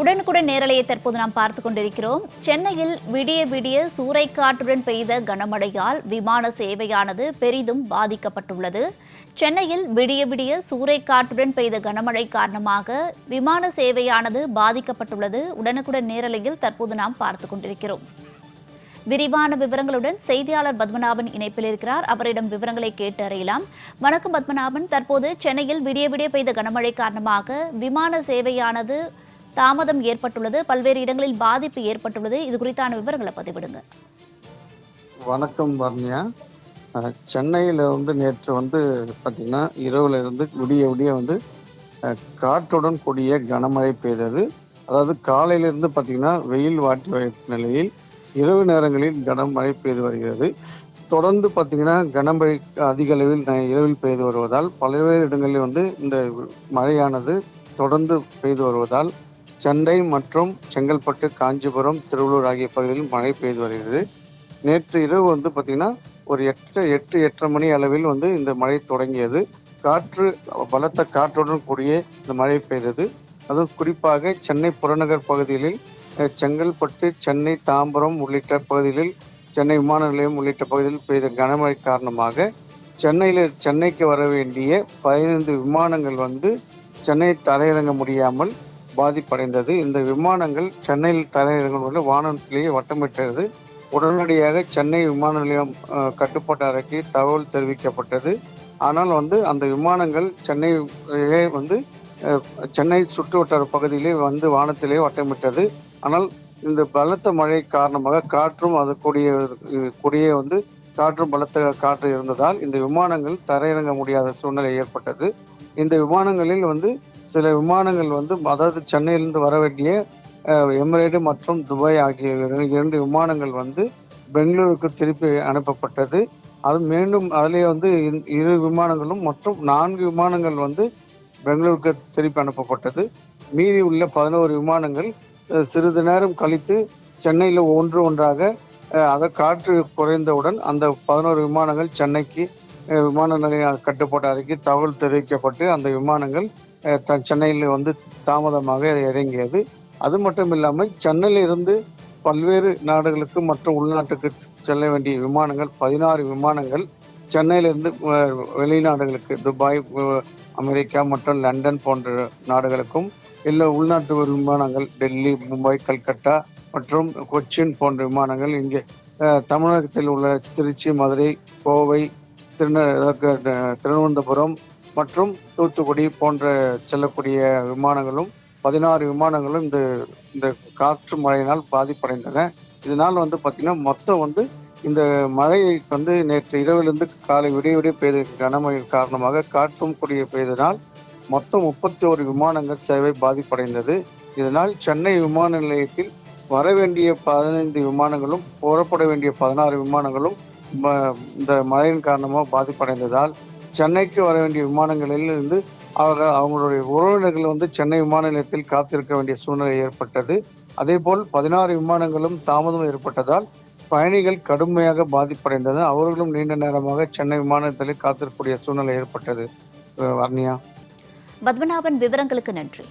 உடனுக்குடன் நேரலையை தற்போது நாம் பார்த்து கொண்டிருக்கிறோம். சென்னையில் விடிய விடிய சூறைக்காற்றுடன் பெய்த கனமழையால் விமான சேவையானது பெரிதும் பாதிக்கப்பட்டுள்ளது. சென்னையில் விடிய விடிய சூறைக்காற்றுடன் பெய்த கனமழை காரணமாக விமான சேவையானது பாதிக்கப்பட்டுள்ளது. உடனுக்குடன் நேரலையில் தற்போது நாம் பார்த்து கொண்டிருக்கிறோம். விரிவான விவரங்களுடன் செய்தியாளர் பத்மநாபன் இணைப்பில் இருக்கிறார். அவரிடம் விவரங்களை கேட்டு அறியலாம் வணக்கம் பத்மநாபன். தற்போது சென்னையில் விடிய விடிய பெய்த கனமழை காரணமாக விமான சேவையானது தாமதம் ஏற்பட்டுள்ளது. பல்வேறு இடங்களில் பாதிப்பு ஏற்பட்டுள்ளது. இது குறித்தான விவரங்களை பதிவிடுங்க. வணக்கம் வர்ணியா சென்னையில் சென்னையில வந்து நேற்று வந்து பார்த்தீங்கன்னா இரவுல இருந்து விடிய விடிய வந்து காற்றுடன் கூடிய கனமழை பெய்தது. அதாவது காலையிலிருந்து பார்த்தீங்கன்னா வெயில் வாட்டி வைத்த நிலையில் இரவு நேரங்களில் கனமழை பெய்து வருகிறது. தொடர்ந்து பார்த்தீங்கன்னா கனமழை அதிக அளவில் இரவில் பெய்து வருவதால் பல்வேறு இடங்களில் வந்து இந்த மழையானது தொடர்ந்து பெய்து வருவதால் சென்னை மற்றும் செங்கல்பட்டு காஞ்சிபுரம் திருவள்ளூர் ஆகிய பகுதிகளில் மழை பெய்து வருகிறது. நேற்று இரவு வந்து பார்த்திங்கன்னா ஒரு எட்டு எட்டு எட்டரை மணி அளவில் வந்து இந்த மழை தொடங்கியது. காற்று பலத்த காற்றுடன் கூடிய இந்த மழை பெய்தது. அதுவும் குறிப்பாக சென்னை புறநகர் பகுதிகளில் செங்கல்பட்டு சென்னை தாம்பரம் உள்ளிட்ட பகுதிகளில் சென்னை விமான நிலையம் உள்ளிட்ட பகுதியில் பெய்த கனமழை காரணமாக சென்னையில் சென்னைக்கு வர வேண்டிய பதினைந்து விமானங்கள் வந்து சென்னை தரையிறங்க முடியாமல் பாதிப்படைந்தது. இந்த விமானங்கள் சென்னையில் தரையிறங்குவதில் வானத்திலேயே வட்டமிட்டது. உடனடியாக சென்னை விமான நிலையம் கட்டுப்பாட்டு அறைக்கு தகவல் தெரிவிக்கப்பட்டது. ஆனால் வந்து அந்த விமானங்கள் சென்னையிலே வந்து சென்னை சுற்றுவட்டார பகுதியிலே வந்து வானத்திலே வட்டமிட்டது. ஆனால் இந்த பலத்த மழை காரணமாக காற்றும் அது கூடிய கூடிய வந்து காற்றும் பலத்த காற்று இருந்ததால் இந்த விமானங்கள் தரையிறங்க முடியாத சூழ்நிலை ஏற்பட்டது. இந்த விமானங்களில் வந்து சில விமானங்கள் வந்து அதாவது சென்னையிலிருந்து வர வேண்டிய எமிரேடு மற்றும் துபாய் ஆகிய இரண்டு விமானங்கள் வந்து பெங்களூருக்கு திருப்பி அனுப்பப்பட்டது. அது மீண்டும் அதிலே வந்து இரு- இரு விமானங்களும் மற்றும் நான்கு விமானங்கள் வந்து பெங்களூருக்கு திருப்பி அனுப்பப்பட்டது. மீதி உள்ள பதினோரு விமானங்கள் சிறிது நேரம் கழித்து சென்னையில் ஒன்று ஒன்றாக அதை காற்று குறைந்தவுடன் அந்த பதினோரு விமானங்கள் சென்னைக்கு விமான நிலைய கட்டுப்பாட்டு அறைக்கு தகவல் தெரிவிக்கப்பட்டு அந்த விமானங்கள் சென்னையில் வந்து தாமதமாக இறங்கியது. அது மட்டும் இல்லாமல் சென்னையிலிருந்து பல்வேறு நாடுகளுக்கு மற்றும் உள்நாட்டுக்கு செல்ல வேண்டிய விமானங்கள் பதினாறு விமானங்கள் சென்னையிலிருந்து வெளிநாடுகளுக்கு துபாய் அமெரிக்கா மற்றும் லண்டன் போன்ற நாடுகளுக்கும் இல்லை உள்நாட்டு விமானங்கள் டெல்லி மும்பை கல்கட்டா மற்றும் கொச்சின் போன்ற விமானங்கள் இங்கே தமிழகத்தில் உள்ள திருச்சி மதுரை கோவை திருந திருவனந்தபுரம் மற்றும் தூத்துக்குடி போன்ற செல்லக்கூடிய விமானங்களும் பதினாறு விமானங்களும் இந்த இந்த காற்று மழையினால் பாதிப்படைந்தன. இதனால் வந்து பார்த்தீங்கன்னா மொத்தம் வந்து இந்த மழை வந்து நேற்று இரவிலிருந்து காலை விடிய விடிய பெய்த கனமழை காரணமாக காற்றும் கூடிய பெய்தனால் மொத்தம் முப்பத்தி ஒரு விமானங்கள் சேவை பாதிப்படைந்தது. இதனால் சென்னை விமான நிலையத்தில் வர வேண்டிய பதினைந்து விமானங்களும் புறப்பட வேண்டிய பதினாறு விமானங்களும் இந்த மழையின் காரணமாக பாதிப்படைந்ததால் சென்னைக்கு வர வேண்டிய விமானங்களில் இருந்து அவர்கள் அவங்களுடைய உறவினர்கள் வந்து சென்னை விமான நிலையத்தில் காத்திருக்க வேண்டிய சூழ்நிலை ஏற்பட்டது. அதேபோல் பதினாறு விமானங்களும் தாமதம் ஏற்பட்டதால் பயணிகள் கடுமையாக பாதிப்படைந்தது அவர்களும் நீண்ட நேரமாக சென்னை விமான நிலையத்தில் காத்திருக்கக்கூடிய சூழ்நிலை ஏற்பட்டது. வர்ணியா பத்மநாபன் விவரங்களுக்கு நன்றி.